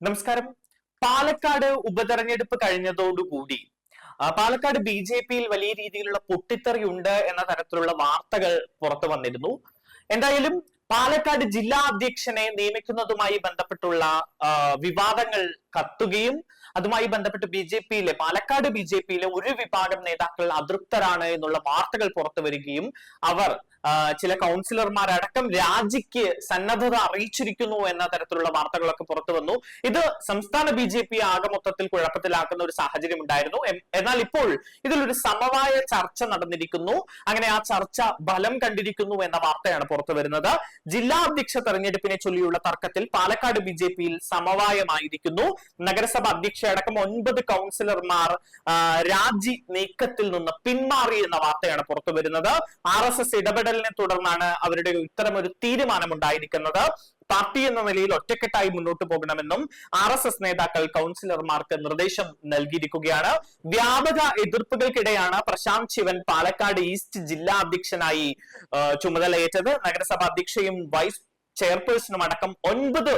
നമസ്കാരം. പാലക്കാട് ഉപതെരഞ്ഞെടുപ്പ് കഴിഞ്ഞതോടുകൂടി Palakkad B J പിയിൽ വലിയ രീതിയിലുള്ള പൊട്ടിത്തെറി ഉണ്ട് എന്ന തരത്തിലുള്ള വാർത്തകൾ പുറത്തു വന്നിരുന്നു. എന്തായാലും പാലക്കാട് ജില്ലാ അധ്യക്ഷനെ നിയമിക്കുന്നതുമായി ബന്ധപ്പെട്ടുള്ള വിവാദങ്ങൾ കത്തുകയും അതുമായി ബന്ധപ്പെട്ട് ബി ജെ പിയിലെ പാലക്കാട് ബി ജെ പിയിലെ ഒരു വിഭാഗം നേതാക്കൾ അതൃപ്തരാണ് എന്നുള്ള വാർത്തകൾ പുറത്തു വരികയും അവർ ചില കൗൺസിലർമാരടക്കം രാജിക്ക് സന്നദ്ധത അറിയിച്ചിരിക്കുന്നു എന്ന തരത്തിലുള്ള വാർത്തകളൊക്കെ പുറത്തു വന്നു. ഇത് സംസ്ഥാന ബി ജെ പി ആകെ മൊത്തത്തിൽ കുഴപ്പത്തിലാക്കുന്ന ഒരു സാഹചര്യം ഉണ്ടായിരുന്നു. എന്നാൽ ഇപ്പോൾ ഇതിലൊരു സമവായ ചർച്ച നടന്നിരിക്കുന്നു. അങ്ങനെ ആ ചർച്ച ബലം കണ്ടിരിക്കുന്നു എന്ന വാർത്തയാണ് പുറത്തു വരുന്നത്. ജില്ലാ അധ്യക്ഷ തെരഞ്ഞെടുപ്പിനെ ചൊല്ലിയുള്ള തർക്കത്തിൽ പാലക്കാട് ബി ജെ പിയിൽ സമവായമായിരിക്കുന്നു. നഗരസഭ അധ്യക്ഷ അടക്കം ഒൻപത് കൗൺസിലർമാർ രാജി നീക്കത്തിൽ നിന്ന് പിന്മാറി എന്ന വാർത്തയാണ് പുറത്തു വരുന്നത്. ആർ എസ് എസ് ഇടപെടലിനെ തുടർന്നാണ് അവരുടെ ഇത്തരം ഒരു തീരുമാനമുണ്ടായിരിക്കുന്നത്. പാർട്ടി എന്ന നിലയിൽ ഒറ്റക്കെട്ടായി മുന്നോട്ട് പോകണമെന്നും ആർ എസ് എസ് നേതാക്കൾ കൗൺസിലർമാർക്ക് നിർദ്ദേശം നൽകിയിരിക്കുകയാണ്. വ്യാപക എതിർപ്പുകൾക്കിടെയാണ് പ്രശാന്ത് ശിവൻ പാലക്കാട് ഈസ്റ്റ് ജില്ലാ അധ്യക്ഷനായി ചുമതലയേറ്റത്. നഗരസഭാ അധ്യക്ഷയും വൈസ് ചെയർപേഴ്സണും അടക്കം ഒൻപത്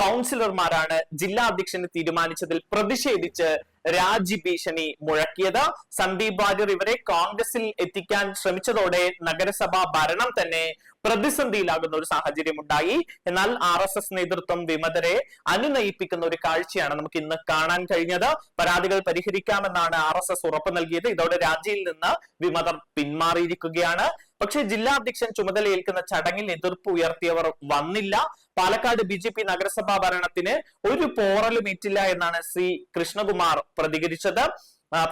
കൗൺസിലർമാരാണ് ജില്ലാ അധ്യക്ഷനെ തീരുമാനിച്ചതിൽ പ്രതിഷേധിച്ച് രാജി ഭീഷണി മുഴക്കിയത്. സന്ദീപ് വാര്യർ ഇവരെ കോൺഗ്രസിൽ എത്തിക്കാൻ ശ്രമിച്ചതോടെ നഗരസഭാ ഭരണം തന്നെ പ്രതിസന്ധിയിലാകുന്ന ഒരു സാഹചര്യം ഉണ്ടായി എന്നാൽ ആർ എസ് എസ് നേതൃത്വം വിമതരെ അനുനയിപ്പിക്കുന്ന ഒരു കാഴ്ചയാണ് നമുക്ക് ഇന്ന് കാണാൻ കഴിഞ്ഞത്. പരാതികൾ പരിഹരിക്കാമെന്നാണ് ആർ എസ് എസ് ഉറപ്പ് നൽകിയത്. ഇതോടെ രാജിയിൽ നിന്ന് വിമതർ പിന്മാറിയിരിക്കുകയാണ്. പക്ഷേ ജില്ലാ അധ്യക്ഷൻ ചുമതലയേൽക്കുന്ന ചടങ്ങിൽ എതിർപ്പ് ഉയർത്തിയവർ വന്നില്ല. പാലക്കാട് ബി ജെ പി നഗരസഭാ ഭരണത്തിന് ഒരു പോറലും ഏറ്റില്ല എന്നാണ് സി കൃഷ്ണകുമാർ പ്രതികരിച്ചത്.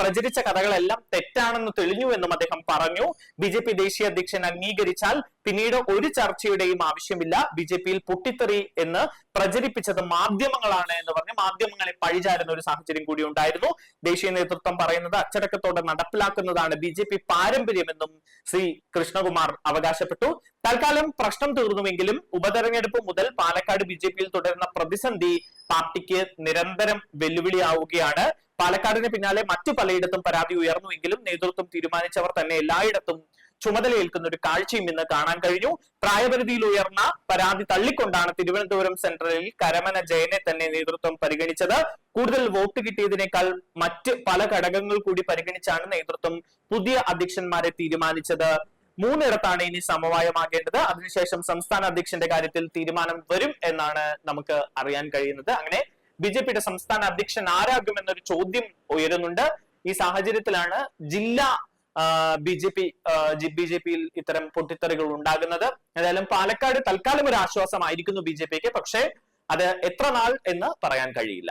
പ്രചരിച്ച കഥകളെല്ലാം തെറ്റാണെന്ന് തെളിഞ്ഞു എന്നും അദ്ദേഹം പറഞ്ഞു. ബി ജെ പി ദേശീയ അധ്യക്ഷൻ അംഗീകരിച്ചാൽ പിന്നീട് ഒരു ചർച്ചയുടെയും ആവശ്യമില്ല. ബി ജെ പിയിൽ പൊട്ടിത്തെറി എന്ന് പ്രചരിപ്പിച്ചത് മാധ്യമങ്ങളാണ് എന്ന് പറഞ്ഞ് മാധ്യമങ്ങളെ പഴിചാരുന്ന ഒരു സാഹചര്യം കൂടി ഉണ്ടായിരുന്നു. ദേശീയ നേതൃത്വം പറയുന്നത് അച്ചടക്കത്തോടെ നടപ്പിലാക്കുന്നതാണ് ബി ജെ പി പാരമ്പര്യമെന്നും ശ്രീ കൃഷ്ണകുമാർ അവകാശപ്പെട്ടു. തൽക്കാലം പ്രശ്നം തീർന്നുവെങ്കിലും ഉപതെരഞ്ഞെടുപ്പ് മുതൽ പാലക്കാട് ബി ജെ പിയിൽ തുടരുന്ന പ്രതിസന്ധി പാർട്ടിക്ക് നിരന്തരം വെല്ലുവിളിയാവുകയാണ്. പാലക്കാടിന് പിന്നാലെ മറ്റു പലയിടത്തും പരാതി ഉയർന്നുവെങ്കിലും നേതൃത്വം തീരുമാനിച്ചവർ തന്നെ എല്ലായിടത്തും ചുമതലയേൽക്കുന്ന ഒരു കാഴ്ചയും ഇന്ന് കാണാൻ കഴിഞ്ഞു. പ്രായപരിധിയിൽ ഉയർന്ന പരാതി തള്ളിക്കൊണ്ടാണ് തിരുവനന്തപുരം സെൻട്രലിൽ കരമന ജയനെ തന്നെ നേതൃത്വം പരിഗണിച്ചത്. കൂടുതൽ വോട്ട് കിട്ടിയതിനേക്കാൾ മറ്റ് പല ഘടകങ്ങൾ കൂടി പരിഗണിച്ചാണ് നേതൃത്വം പുതിയ അധ്യക്ഷന്മാരെ തീരുമാനിച്ചത്. മൂന്നിടത്താണ് ഇനി സമവായമാകേണ്ടത്. അതിനുശേഷം സംസ്ഥാന അധ്യക്ഷന്റെ കാര്യത്തിൽ തീരുമാനം വരും എന്നാണ് നമുക്ക് അറിയാൻ കഴിയുന്നത്. അങ്ങനെ ബി ജെ പിയുടെ സംസ്ഥാന അധ്യക്ഷൻ ആരാകുമെന്നൊരു ചോദ്യം ഉയരുന്നുണ്ട്. ഈ സാഹചര്യത്തിലാണ് ജില്ലാ B J P B J പിയിൽ ഇത്തരം പൊട്ടിത്തെറികൾ ഉണ്ടാകുന്നത്. ഏതായാലും പാലക്കാട് തൽക്കാലം ഒരു ആശ്വാസമായിരിക്കുന്നു ബി ജെ പിക്ക് പക്ഷേ അത് എത്ര നാൾ എന്ന് പറയാൻ കഴിയില്ല.